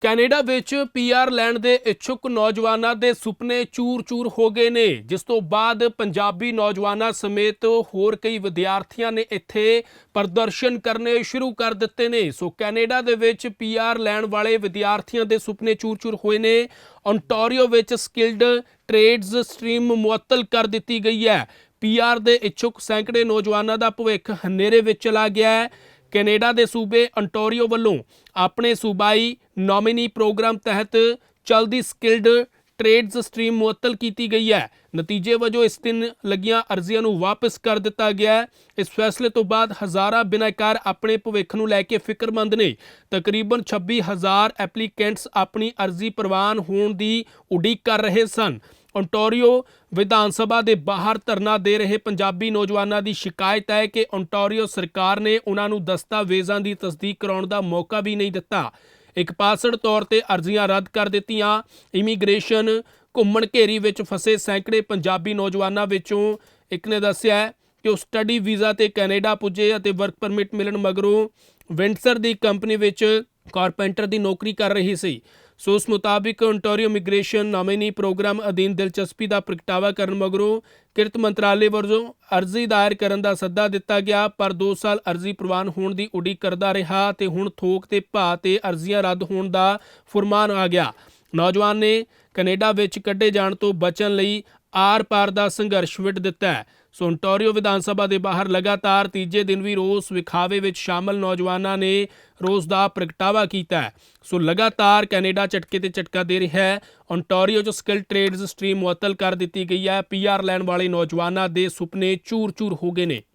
Canada ਵਿੱਚ PR ਲੈਣ ਦੇ ਇੱਛੁਕ ਨੌਜਵਾਨਾਂ ਦੇ ਸੁਪਨੇ ਚੂਰ-ਚੂਰ ਹੋ ਗਏ ਨੇ, ਜਿਸ ਤੋਂ ਬਾਅਦ ਪੰਜਾਬੀ ਨੌਜਵਾਨਾਂ ਸਮੇਤ ਹੋਰ ਕਈ ਵਿਦਿਆਰਥੀਆਂ ਨੇ ਇੱਥੇ ਪ੍ਰਦਰਸ਼ਨ ਕਰਨੇ ਸ਼ੁਰੂ ਕਰ ਦਿੱਤੇ ਨੇ। ਸੋ ਕੈਨੇਡਾ ਦੇ ਵਿੱਚ ਪੀਆਰ ਲੈਣ ਵਾਲੇ ਵਿਦਿਆਰਥੀਆਂ ਦੇ ਸੁਪਨੇ ਚੂਰ-ਚੂਰ ਹੋਏ ਨੇ। ਓਨਟਾਰੀਓ ਵਿੱਚ ਸਕਿਲਡ ਟ੍ਰੇਡਸ ਸਟਰੀਮ ਮੁਅੱਤਲ ਕਰ ਦਿੱਤੀ ਗਈ ਹੈ। ਪੀਆਰ ਦੇ ਇੱਛੁਕ ਸੈਂਕੜੇ ਨੌਜਵਾਨਾਂ ਦਾ ਭਵਿੱਖ ਹਨੇਰੇ ਵਿੱਚ ਚਲਾ ਗਿਆ ਹੈ। ਕੈਨੇਡਾ ਦੇ ਸੂਬੇ ਅੰਟੋਰੀਓ ਵੱਲੋਂ ਆਪਣੇ ਸੂਬਾਈ ਨੋਮਿਨੀ ਪ੍ਰੋਗਰਾਮ ਤਹਿਤ ਚਲਦੀ ਸਕਿਲਡ ਟ੍ਰੇਡਸ ਸਟਰੀਮ ਮੁਅੱਤਲ ਕੀਤੀ ਗਈ ਹੈ। ਨਤੀਜੇ ਵਜੋਂ ਇਸ ਦਿਨ ਲੱਗੀਆਂ ਅਰਜ਼ੀਆਂ ਨੂੰ ਵਾਪਸ ਕਰ ਦਿੱਤਾ ਗਿਆ ਹੈ। ਇਸ ਫੈਸਲੇ ਤੋਂ ਬਾਅਦ ਹਜ਼ਾਰਾਂ ਬਿਨਾਕਾਰ ਆਪਣੇ ਭਵਿੱਖ ਨੂੰ ਲੈ ਕੇ ਫਿਕਰਮੰਦ ਨੇ। ਤਕਰੀਬਨ 26000 ਐਪਲੀਕੈਂਟਸ ਆਪਣੀ ਅਰਜ਼ੀ ਪ੍ਰਵਾਨ ਹੋਣ ਦੀ ਉਡੀਕ ਕਰ ਰਹੇ ਸਨ। ਓਨਟਾਰੀਓ ਵਿਧਾਨ ਸਭਾ ਦੇ ਬਾਹਰ ਧਰਨਾ ਦੇ ਰਹੇ ਪੰਜਾਬੀ ਨੌਜਵਾਨਾਂ ਦੀ ਸ਼ਿਕਾਇਤ ਹੈ ਕਿ ਓਨਟਾਰੀਓ ਸਰਕਾਰ ਨੇ ਉਹਨਾਂ ਨੂੰ ਦਸਤਾਵੇਜ਼ਾਂ ਦੀ ਤਸਦੀਕ ਕਰਾਉਣ ਦਾ ਮੌਕਾ ਵੀ ਨਹੀਂ ਦਿੱਤਾ। ਇੱਕ ਪਾਸੜ ਤੌਰ ਤੇ ਅਰਜ਼ੀਆਂ ਰੱਦ ਕਰ ਦਿੱਤੀਆਂ। ਇਮੀਗ੍ਰੇਸ਼ਨ ਘੁੰਮਣ ਘੇਰੀ ਵਿੱਚ ਫਸੇ ਸੈਂਕੜੇ ਪੰਜਾਬੀ ਨੌਜਵਾਨਾਂ ਵਿੱਚੋਂ ਇੱਕ ਨੇ ਦੱਸਿਆ ਕਿ ਉਹ ਸਟੱਡੀ ਵੀਜ਼ਾ ਤੇ ਕੈਨੇਡਾ ਪੁੱਜੇ ਅਤੇ ਵਰਕ ਪਰਮਿਟ ਮਿਲਣ ਮਗਰੋਂ ਵਿੰਡਸਰ ਦੀ ਕੰਪਨੀ ਵਿੱਚ ਕਾਰਪੈਂਟਰ ਦੀ ਨੌਕਰੀ ਕਰ ਰਹੀ ਸੀ। ਸੋ ਉਸ ਮੁਤਾਬਿਕ ਓਨਟਾਰੀਓ ਇਮੀਗ੍ਰੇਸ਼ਨ ਨਾਮਿਨੀ ਪ੍ਰੋਗਰਾਮ ਅਧੀਨ ਦਿਲਚਸਪੀ ਦਾ ਪ੍ਰਗਟਾਵਾ ਕਰਨ ਮਗਰੋਂ ਕਿਰਤ ਮੰਤਰਾਲੇ ਵੱਲੋਂ ਅਰਜ਼ੀ ਦਾਇਰ ਕਰਨ ਦਾ ਸੱਦਾ ਦਿੱਤਾ ਗਿਆ, ਪਰ 2 ਸਾਲ ਅਰਜ਼ੀ ਪ੍ਰਵਾਨ ਹੋਣ ਦੀ ਉਡੀਕ ਕਰਦਾ ਰਿਹਾ ਤੇ ਹੁਣ ਥੋਕ ਤੇ ਭਾਅ ਤੇ ਅਰਜ਼ੀਆਂ ਰੱਦ ਹੋਣ ਦਾ ਫੁਰਮਾਨ ਆ ਗਿਆ। ਨੌਜਵਾਨ ਨੇ ਕੈਨੇਡਾ ਵਿੱਚ ਕੱਢੇ ਜਾਣ ਤੋਂ ਬਚਣ ਲਈ ਆਰ-ਪਾਰ ਦਾ ਸੰਘਰਸ਼ ਵਿੱਢ ਦਿੱਤਾ ਹੈ। ਸੋ ਓਨਟਾਰੀਓ ਵਿਧਾਨ ਸਭਾ ਦੇ ਬਾਹਰ ਲਗਾਤਾਰ ਤੀਜੇ ਦਿਨ ਵੀ ਰੋਸ ਵਿਖਾਵੇ ਵਿੱਚ ਸ਼ਾਮਲ ਨੌਜਵਾਨਾਂ ਨੇ ਰੋਸ ਦਾ ਪ੍ਰਗਟਾਵਾ ਕੀਤਾ ਹੈ। ਸੋ ਲਗਾਤਾਰ ਕੈਨੇਡਾ ਝਟਕੇ ਤੇ ਝਟਕਾ ਦੇ ਰਿਹਾ ਹੈ। ਓਨਟਾਰੀਓ 'ਚ ਸਕਿੱਲ ਟ੍ਰੇਡਸ ਸਟਰੀਮ ਮੁਅੱਤਲ ਕਰ ਦਿੱਤੀ ਗਈ ਹੈ। ਪੀਆਰ ਲੈਣ ਵਾਲੇ ਨੌਜਵਾਨਾਂ ਦੇ ਸੁਪਨੇ ਚੂਰ-ਚੂਰ ਹੋ ਗਏ ਨੇ।